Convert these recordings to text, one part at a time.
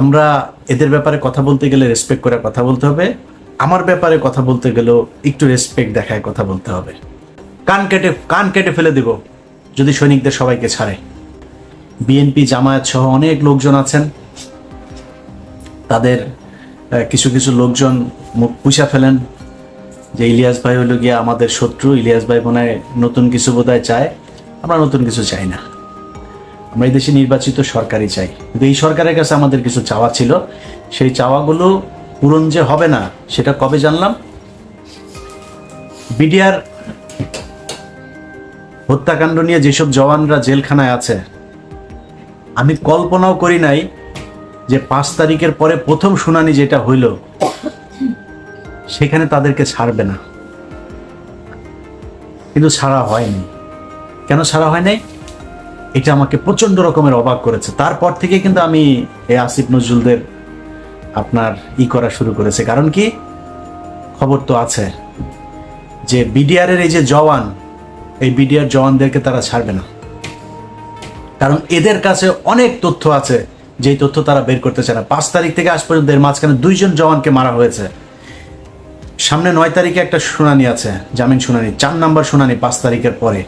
আমরা এদের ব্যাপারে কথা বলতে গেলে রেসপেক্ট করে কথা বলতে হবে। আমার ব্যাপারে কথা বলতে গেলেও একটু রেসপেক্ট দেখায় কথা বলতে হবে। কান কেটে কান কেটে ফেলে দেব, যদি সৈনিকদের সবাইকে ছাড়ে। বিএনপি, জামায়াত সহ অনেক লোকজন আছেন। তাদের কিছু কিছু লোকজন মুখ পুষা ফেলেন যে ইলিয়াস ভাই হলো গিয়ে আমাদের শত্রু, ইলিয়াস ভাই মনে নতুন কিছু বোধহয় চায়। আমরা নতুন কিছু চাই না। আমরা এই দেশে নির্বাচিত সরকারই চাই। কিন্তু এই সরকারের কাছে আমাদের কিছু চাওয়া ছিল। সেই চাওয়াগুলো পূরণ যে হবে না, সেটা কবে জানলাম? বিডিআর হত্যাকাণ্ড নিয়ে যেসব জওয়ানরা জেলখানায় আছে, আমি কল্পনাও করি নাই যে পাঁচ তারিখের পরে প্রথম শুনানি যেটা হইল, সেখানে তাদেরকে ছাড়বে না। কিন্তু ছাড়া হয়নি। কেন ছাড়া হয় নাই? এটা আমাকে প্রচণ্ড রকমের অবাক করেছে। তারপর থেকে কিন্তু আমি এই আসিফ নজরুলদের আপনার ই করা শুরু করেছে। কারণ কি? খবর তো আছে যে বিডিআর এর এই যে জওয়ান, এই বিডিআর জওয়ানদেরকে তারা ছাড়বে না। কারণ এদের কাছে অনেক তথ্য আছে, যেই তথ্য তারা বের করতে চায় না। পাঁচ তারিখ থেকে আজ পর্যন্ত এর মাঝখানে দুইজন জওয়ানকে মারা হয়েছে। সামনে নয় তারিখে একটা শুনানি আছে, জামিন শুনানি, চার নাম্বার শুনানি পাঁচ তারিখের পরে।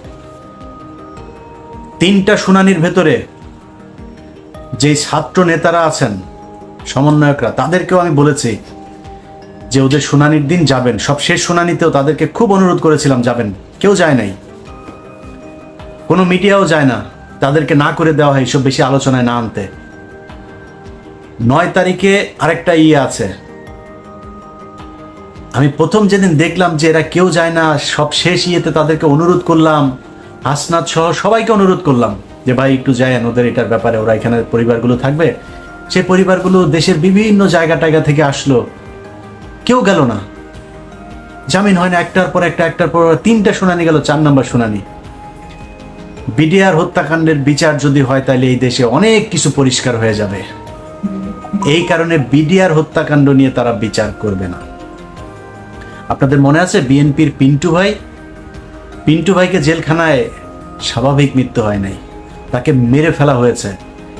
তিনটা শুনানির ভেতরে যে ছাত্র নেতারা আছেন, সমন্বয়করা, তাদেরকেও আমি বলেছি যে ওদের শুনানির দিন যাবেন। সব শেষ শুনানিতেও তাদেরকে খুব অনুরোধ করেছিলাম, যাবেন। কেউ যায় নাই। কোনো মিডিয়াও যায় না। তাদেরকে না করে দেওয়া হয়, এসব বেশি আলোচনায় না আনতে। নয় তারিখে আরেকটা ইয়ে আছে। আমি প্রথম যেদিন দেখলাম যে এরা কেউ যায় না, সব শেষ ইয়েতে তাদেরকে অনুরোধ করলাম। হাসনাত সহ সবাইকে অনুরোধ করলাম যে ভাই একটু যায়েন ওদের এটার ব্যাপারে, ওরা এখানে পরিবারগুলো থাকবে। সেই পরিবারগুলো দেশের বিভিন্ন জায়গা টায়গা থেকে আসলো। কেউ গেল না। জামিন হয় না, একটার পর একটা, একটার পর তিনটা শুনানি গেল, চার নম্বর শুনানি। বিডিআর হত্যাকাণ্ডের বিচার যদি হয়, তাহলে এই দেশে অনেক কিছু পরিষ্কার হয়ে যাবে। এই কারণে বিডিআর হত্যাকাণ্ড নিয়ে তারা বিচার করবে না। আপনাদের মনে আছে, বিএনপির পিন্টু ভাই পিন্টু ভাইকে জেলখানায় স্বাভাবিক মৃত্যু হয় নাই। তাকে মেরে ফেলা হয়েছে।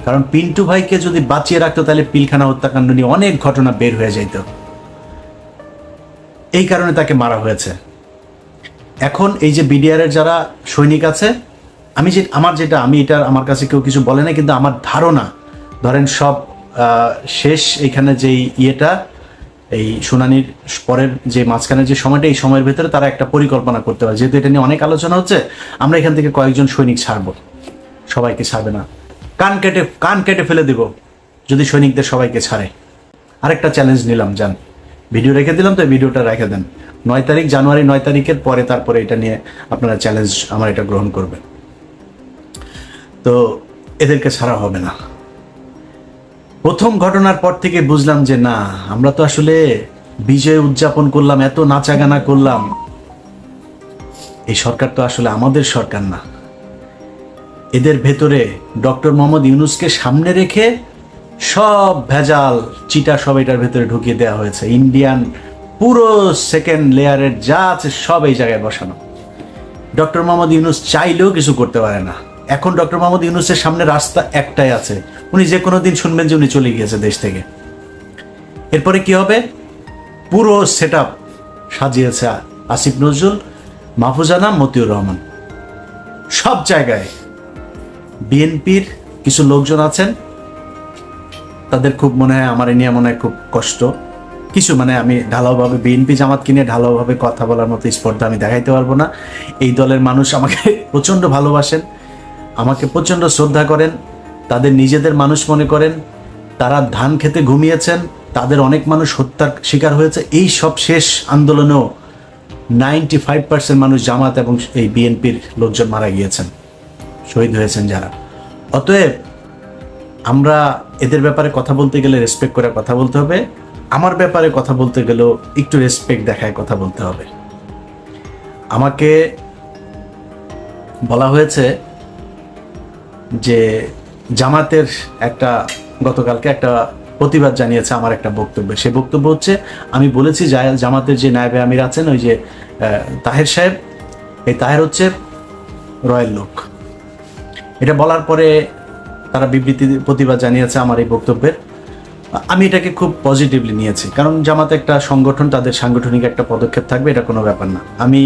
কারণ পিন্টু ভাইকে যদি বাঁচিয়ে রাখতো, তাহলে পিলখানা হত্যাকাণ্ড নিয়ে অনেক ঘটনা বের হয়ে যাইত। এই কারণে তাকে মারা হয়েছে। এখন এই যে বিডিআর এর যারা সৈনিক আছে, আমি যে আমার যেটা আমি এটা আমার কাছে কেউ কিছু বলে না কিন্তু আমার ধারণা, ধরেন সব শেষ এখানে যেই ইয়েটা এই শুনানির পরের যে মাঝখানের যে সময়টা, এই সময়ের ভেতরে তারা একটা পরিকল্পনা করতে পারে। যেহেতু এটা নিয়ে অনেক আলোচনা হচ্ছে, আমরা এখান থেকে কয়েকজন সৈনিক ছাড়বো। সবাইকে ছাড়বে না। কান কেটে কান কেটে ফেলে দেব, যদি সৈনিকদের সবাইকে ছাড়ে। আরেকটা চ্যালেঞ্জ নিলাম যান ভিডিও রেখে দিলাম, তো ভিডিওটা রেখে দেন। নয় তারিখ, জানুয়ারি নয় তারিখের পরে তারপরে এটা নিয়ে আপনারা চ্যালেঞ্জ আমার এটা গ্রহণ করবেন। তো এদেরকে ছাড়া হবে না। প্রথম ঘটনার পর থেকে বুঝলাম যে না, আমরা তো আসলে বিজয় উদযাপন করলাম, এত নাচাগানা করলাম। এই সরকার তো আসলে আমাদের সরকার না। এদের ভেতরে ডক্টর মোহাম্মদ ইউনুসকে সামনে রেখে সব ভেজাল চিটা সব এটার ভেতরে ঢুকিয়ে দেওয়া হয়েছে। ইন্ডিয়ান পুরো সেকেন্ড লেয়ারের যা আছে সব এই জায়গায় বসানো। ডক্টর মোহাম্মদ ইউনুস চাইলেও কিছু করতে পারে না। এখন ডক্টর মোহাম্মদ ইউনুসের সামনে রাস্তা একটাই আছে। উনি যে কোনো দিন শুনবেন যে উনি চলে গিয়েছে দেশ থেকে। এরপরে কি হবে? পুরো সেট আপ সাজিয়েছে আসিফ নজরুল মাহফুজানা মতিউর রহমান। সব জায়গায় বিএনপির কিছু লোকজন আছেন। তাদের খুব মনে হয়, আমার নিয়ে মনে হয় খুব কষ্ট। কিছু মানে আমি ঢালাওভাবে বিএনপি জামাতকে নিয়ে ঢালাওভাবে কথা বলার মতো স্পর্ধা আমি দেখাইতে পারব না। এই দলের মানুষ আমাকে প্রচণ্ড ভালোবাসেন। আমাকে প্রচণ্ড শ্রদ্ধা করেন, তাদের নিজেদের মানুষ মনে করেন, তারা ধান খেতে ঘুমিয়েছেন, তাদের অনেক মানুষ হত্যার শিকার হয়েছে, এই সব শেষ আন্দোলনেও নাইনটি ফাইভ পার্সেন্ট মানুষ জামাত এবং এই বিএনপির লোকজন মারা গিয়েছেন, শহীদ হয়েছেন যারা। অতএব আমরা এদের ব্যাপারে কথা বলতে গেলে রেসপেক্ট করে কথা বলতে হবে, আমার ব্যাপারে কথা বলতে গেলেও একটু রেসপেক্ট দেখায় কথা বলতে হবে। আমাকে বলা হয়েছে যে জামাতের একটা, গতকালকে একটা প্রতিবাদ জানিয়েছে আমার একটা বক্তব্য। সে বক্তব্য হচ্ছে, আমি বলেছি জামাতের যে নায়বে আমির আছেন, ওই যে তাহের সাহেব, এই তাহের হচ্ছে রয়েল লোক। এটা বলার পরে তারা বিবৃতি, প্রতিবাদ জানিয়েছে আমার এই বক্তব্যের। আমি এটাকে খুব পজিটিভলি নিয়েছি। কারণ জামাত একটা সংগঠন, তাদের সাংগঠনিক একটা পদক্ষেপ থাকবে, এটা কোনো ব্যাপার না। আমি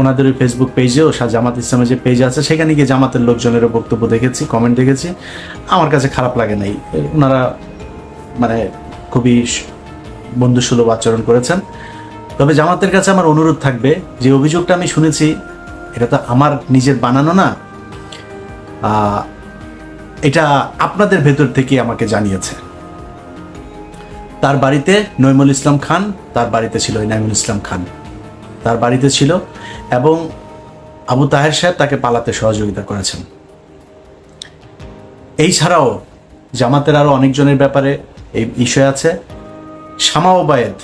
ওনাদের ওই ফেসবুক পেজেও জামাত ইসলামের যে পেজ আছে, সেখানে গিয়ে জামাতের লোকজনেরও বক্তব্য দেখেছি কমেন্ট দেখেছি। আমার কাছে খারাপ লাগে নাই। ওনারা মানে খুবই বন্ধুসুলভ আচরণ করেছেন। তবে জামাতের কাছে আমার অনুরোধ থাকবে, যে অভিযোগটা আমি শুনেছি, এটা তো আমার নিজের বানানো না এটা আপনাদের ভেতর থেকে আমাকে জানিয়েছে। তার বাড়িতে নৈমুল ইসলাম খান, তার বাড়িতে ছিল ইনামুল ইসলাম খান। তার বাড়িতে ছিল এবং আবু তাহের সাহেব তাকে পালাতে সহযোগিতা করেছেন। এই ছাড়াও জামাতের আরও অনেকজনের ব্যাপারে এই বিষয় আছে। শামা ওবায়েদ,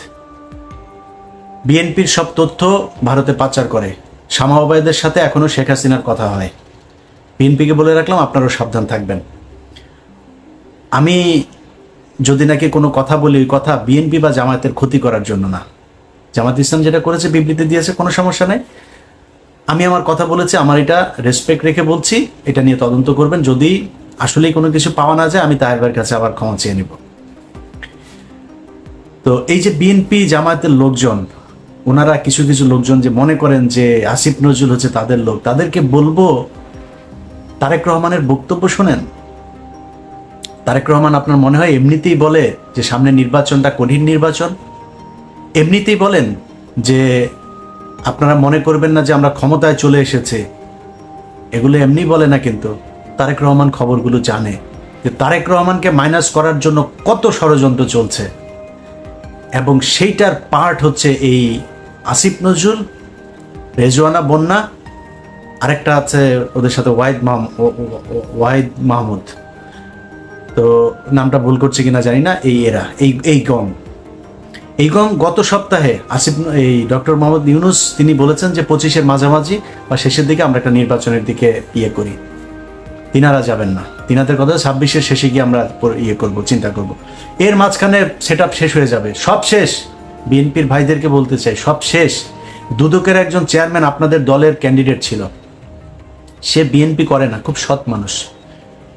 বিএনপির সব তথ্য ভারতে পাচার করে। শামা ওবায়েদের সাথে এখনও শেখ হাসিনার কথা হয়। বিএনপিকে বলে রাখলাম আপনারাও সাবধান থাকবেন। আমি যদি নাকি কোনো কথা বলি, ওই কথা বিএনপি বা জামায়াতের ক্ষতি করার জন্য না। জামাত ইসলাম যেটা করেছে, বিবৃতি দিয়েছে, কোনো সমস্যা নেই। আমি আমার কথা বলেছি, আমার এটা রেসপেক্ট রেখে বলছি, এটা নিয়ে তদন্ত করবেন। যদি আসলেই কোনো কিছু পাওয়া না যায়, আমি তাহের কাছে আবার ক্ষমা চেয়ে নিব। তো এই যে বিএনপি জামায়াতের লোকজন, ওনারা কিছু কিছু লোকজন যে মনে করেন যে আসিফ নজরুল হচ্ছে তাদের লোক, তাদেরকে বলব, তারেক রহমানের বক্তব্য শোনেন। তারেক রহমান আপনার মনে হয় এমনিতেই বলে যে সামনে নির্বাচনটা কঠিন নির্বাচন? এমনিতেই বলেন যে আপনারা মনে করবেন না যে আমরা ক্ষমতায় চলে এসেছে। এগুলো এমনি বলে না কিন্তু। তারেক রহমান খবরগুলো জানে যে তারেক রহমানকে মাইনাস করার জন্য কত ষড়যন্ত্র চলছে। এবং সেইটার পার্ট হচ্ছে এই আসিফ নজরুল, রেজওয়ানা বন্যা, আরেকটা আছে ওদের সাথে ওয়াহিদ মাহম ও- ও- ও- ওয়াহিদ মাহমুদ। তো নামটা ভুল করছে কিনা জানি না, এই এরা, এই এই গম। এই গম গত সপ্তাহে আসিফ এই ডক্টর মোহাম্মদ ইউনুস, তিনি বলেছেন যে পঁচিশের মাঝামাঝি বা শেষের দিকে আমরা একটা নির্বাচনের দিকে ইয়ে করি। তিনারা যাবেন না। তিনাদের কথা ছাব্বিশের শেষে গিয়ে আমরা ইয়ে করব, চিন্তা করব। এর মাঝখানে সেট শেষ হয়ে যাবে। সব শেষ। বিএনপির ভাইদেরকে বলতে চাই, সব শেষ। দুদকের একজন চেয়ারম্যান আপনাদের দলের ক্যান্ডিডেট ছিল। সে বিএনপি করে না, খুব সৎ মানুষ।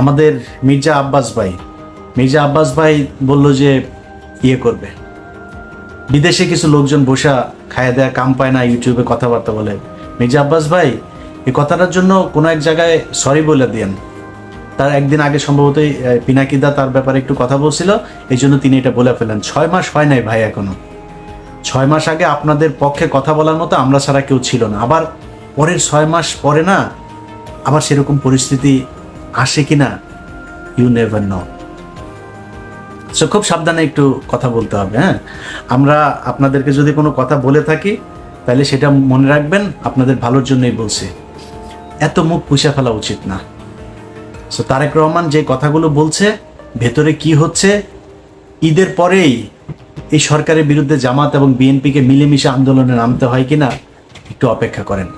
আমাদের মির্জা আব্বাস ভাই, মির্জা আব্বাস ভাই বলল যে ইয়ে করবে। বিদেশে কিছু লোকজন বসা খায়া দেয়া কাম পায় না ইউটিউবে কথাবার্তা বলে। মির্জা আব্বাস ভাই এই কথাটার জন্য কোনো এক জায়গায় সরি বলে দিয়েন তার একদিন আগে সম্ভবত পিনাকিদা তার ব্যাপারে একটু কথা বলছিল, এই জন্য তিনি এটা বলে ফেলেন। ছয় মাস হয় নাই ভাই এখনও। ছয় মাস আগে আপনাদের পক্ষে কথা বলার মতো আমরা ছাড়া কেউ ছিল না। আবার পরের ছয় মাস পরে না, আবার সেরকম পরিস্থিতি আসে কিনা ইউ নেভার নো সো খুব সাবধানে একটু কথা বলতে হবে হ্যাঁ? আমরা আপনাদেরকে যদি কোনো কথা বলে থাকি, তাহলে সেটা মনে রাখবেন, আপনাদের ভালোর জন্যই বলছি। এত মুখ পুষে ফেলা উচিত না। সো তারেক রহমান যে কথাগুলো বলছে, ভেতরে কি হচ্ছে? ঈদের পরেই এই সরকারের বিরুদ্ধে জামাত এবং বিএনপিকে মিলেমিশে আন্দোলনে নামতে হয় কিনা, একটু অপেক্ষা করেন।